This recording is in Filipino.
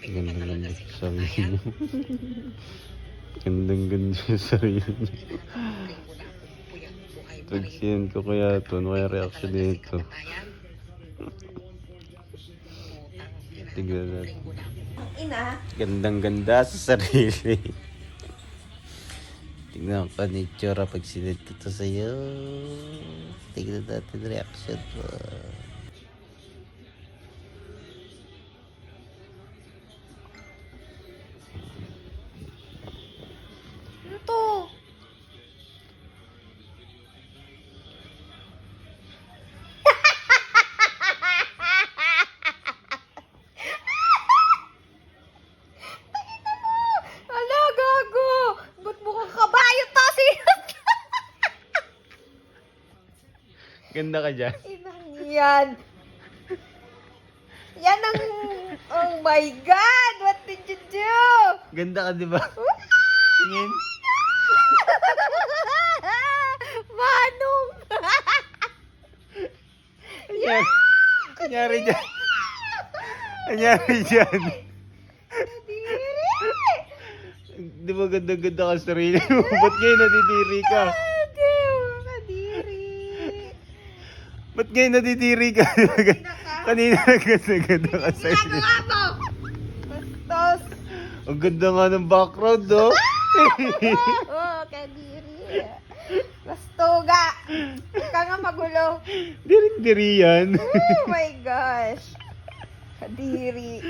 Ganda sa sarili niyo. Gandang ganda sa sarili niyo. Tagsiyan ko kaya ito. Ano kaya reaction nito? Tignan natin. Ina. Gandang ganda sa sarili. Tignan ko ni Chora pag sinit ko to sa'yo. Tignan natin reaction mo. Ganda ka dyan. Yan. Yan ang... Oh my God! What did you do? Ganda ka, di ba? Tingin. Manong! Kanyari, kanyari dyan. Kanyari dyan. Di ba ganda-ganda ka sa sarili mo? Ba't ngayon nadidiri ka? Adiw! Kadiri! Ba't ngayon nadidiri ka? Kanina ganda-ganda ka sa sarili. Ginagawa mo! Bastos! Ang ganda nga ng background, no? oh, kadiri! Bastoga! Huwag ka nga magulo. Diring-diri yan. Oh my gosh! Kadiri!